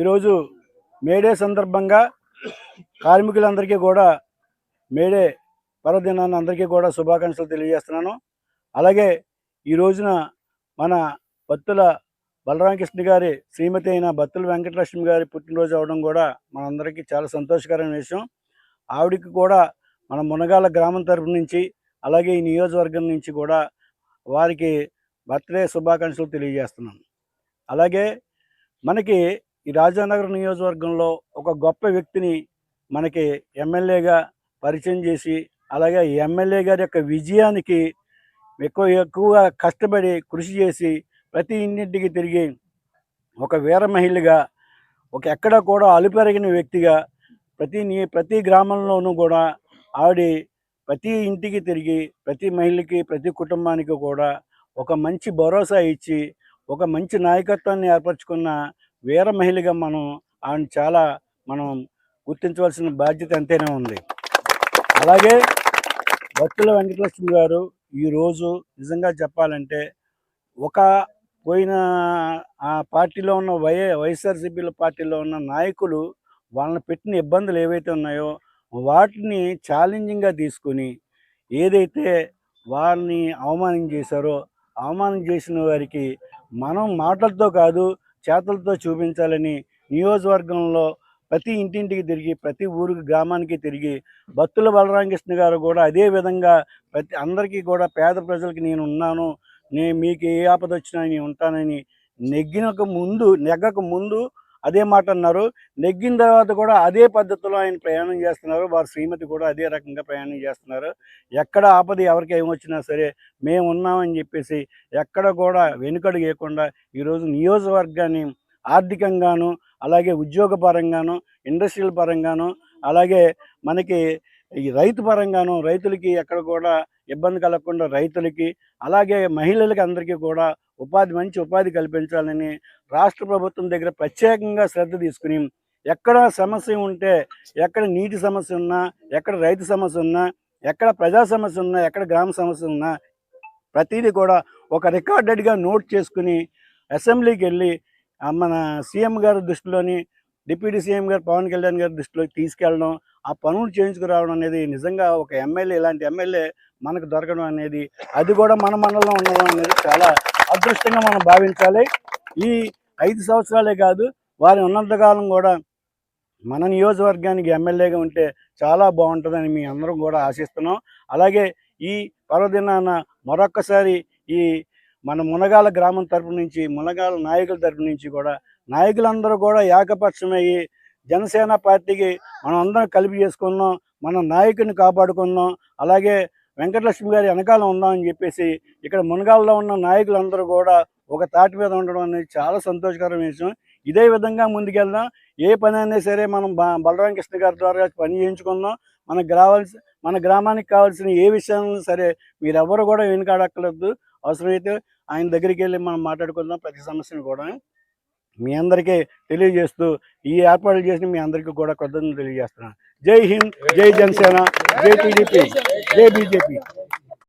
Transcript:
ఈరోజు మేడే సందర్భంగా కార్మికులందరికీ కూడా మేడే పర్వదినాన్ని అందరికీ కూడా శుభాకాంక్షలు తెలియజేస్తున్నాను. అలాగే ఈ రోజున మన భక్తుల బలరామకృష్ణ గారి శ్రీమతి అయిన భక్తుల వెంకటలక్ష్మి గారి పుట్టినరోజు అవడం కూడా మనందరికీ చాలా సంతోషకరమైన విషయం. ఆవిడకి కూడా మన మునగాల గ్రామం తరపు నుంచి అలాగే ఈ నియోజకవర్గం నుంచి కూడా వారికి బర్త్డే శుభాకాంక్షలు తెలియజేస్తున్నాను. అలాగే మనకి ఈ రాజానగర్ నియోజకవర్గంలో ఒక గొప్ప వ్యక్తిని మనకి ఎమ్మెల్యేగా పరిచయం చేసి అలాగే ఎమ్మెల్యే గారి యొక్క విజయానికి ఎక్కువ ఎక్కువగా కష్టపడి కృషి చేసి ప్రతి ఇంటింటికి తిరిగి ఒక వీర మహిళగా ఒక ఎక్కడ కూడా అలుపెరగిన వ్యక్తిగా ప్రతి ప్రతి గ్రామంలోనూ కూడా ఆవిడ ప్రతి ఇంటికి తిరిగి ప్రతి మహిళకి ప్రతి కుటుంబానికి కూడా ఒక మంచి భరోసా ఇచ్చి ఒక మంచి నాయకత్వాన్ని ఏర్పరచుకున్న వీర మహిళగా మనం ఆయన చాలా మనం గుర్తించవలసిన బాధ్యత ఎంతైనా ఉంది. అలాగే భక్తుల వెంకటలక్ష్మి గారు ఈరోజు నిజంగా చెప్పాలంటే ఒక పోయిన ఆ పార్టీలో ఉన్న వై వైఎస్ఆర్సీపీల పార్టీలో ఉన్న నాయకులు వాళ్ళని పెట్టిన ఇబ్బందులు ఏవైతే ఉన్నాయో వాటిని ఛాలెంజింగ్గా తీసుకొని ఏదైతే వారిని అవమానం చేశారో అవమానం చేసిన వారికి మనం మాటలతో కాదు చేతలతో చూపించాలని నియోజకవర్గంలో ప్రతి ఇంటింటికి తిరిగి ప్రతి ఊరికి గ్రామానికి తిరిగి భక్తుల బలరామకృష్ణ గారు కూడా అదే విధంగా ప్రతి అందరికీ కూడా పేద ప్రజలకి నేను ఉన్నాను నేను మీకు ఏ ఆపద వచ్చినా నేను ఉంటానని నెగ్గినక ముందు నెగ్గక ముందు అదే మాట అన్నారు. నెగ్గిన తర్వాత కూడా అదే పద్ధతిలో ఆయన ప్రయాణం చేస్తున్నారు. వారి శ్రీమతి కూడా అదే రకంగా ప్రయాణం చేస్తున్నారు. ఎక్కడ ఆపద ఎవరికి ఏమొచ్చినా సరే మేము ఉన్నామని చెప్పేసి ఎక్కడ కూడా వెనుకడు వేయకుండా ఈరోజు నియోజకవర్గాన్ని ఆర్థికంగాను అలాగే ఉద్యోగ పరంగాను ఇండస్ట్రియల్ పరంగాను అలాగే మనకి ఈ రైతు పరంగాను రైతులకి ఎక్కడ కూడా ఇబ్బంది కలగకుండా రైతులకి అలాగే మహిళలకి అందరికీ కూడా ఉపాధి మంచి ఉపాధి కల్పించాలని రాష్ట్ర ప్రభుత్వం దగ్గర ప్రత్యేకంగా శ్రద్ధ తీసుకుని ఎక్కడ సమస్య ఉంటే ఎక్కడ నీటి సమస్య ఉన్నా ఎక్కడ రైతు సమస్య ఉన్నా ఎక్కడ ప్రజా సమస్య ఉన్నా ఎక్కడ గ్రామ సమస్య ఉన్నా ప్రతిదీ కూడా ఒక రికార్డెడ్గా నోట్ చేసుకుని అసెంబ్లీకి వెళ్ళి మన సీఎం గారి దృష్టిలోని డిప్యూటీ సీఎం గారు పవన్ కళ్యాణ్ గారి దృష్టిలోకి తీసుకెళ్ళడం ఆ పనులు చేయించుకురావడం అనేది నిజంగా ఒక ఎమ్మెల్యే ఇలాంటి ఎమ్మెల్యే మనకు దొరకడం అనేది అది కూడా మన మండలంలో ఉండడం అనేది చాలా అదృష్టంగా మనం భావించాలి. ఈ ఐదు సంవత్సరాలే కాదు వారి ఉన్నంతకాలం కూడా మన నియోజకవర్గానికి ఎమ్మెల్యేగా ఉంటే చాలా బాగుంటుందని మీ అందరం కూడా ఆశిస్తున్నాం. అలాగే ఈ పర్వదినాన మరొక్కసారి ఈ మన మునగాల గ్రామం తరపు నుంచి మునగాల నాయకుల తరపు నుంచి కూడా నాయకులందరూ కూడా ఏకపక్షమయ్యి జనసేన పార్టీకి మనం అందరం కలిపి చేసుకున్నాం మన నాయకుని కాపాడుకుందాం అలాగే వెంకటలక్ష్మి గారి వెనకాల ఉందామని చెప్పేసి ఇక్కడ మునగాల్లో ఉన్న నాయకులందరూ కూడా ఒక తాటి మీద ఉండడం అనేది చాలా సంతోషకరమైన విషయం. ఇదే విధంగా ముందుకెళ్దాం. ఏ పని అయినా సరే మనం బలరామ కృష్ణ గారి ద్వారా పని చేయించుకుందాం. మనకు కావాల్సి మన గ్రామానికి కావాల్సిన ఏ విషయాలను సరే మీరెవరు కూడా వెనుకాడక్కర్లేదు. అవసరమైతే ఆయన దగ్గరికి వెళ్ళి మనం మాట్లాడుకుందాం ప్రతి సమస్యను కూడా. మీ అందరికీ తెలియజేస్తూ ఈ ఏర్పాట్లు చేసిన మీ అందరికీ కూడా కృతజ్ఞతలు తెలియజేస్తున్నాను. జై హింద్ జై జనసేన జై టీడీపీ. జై బీజేపీ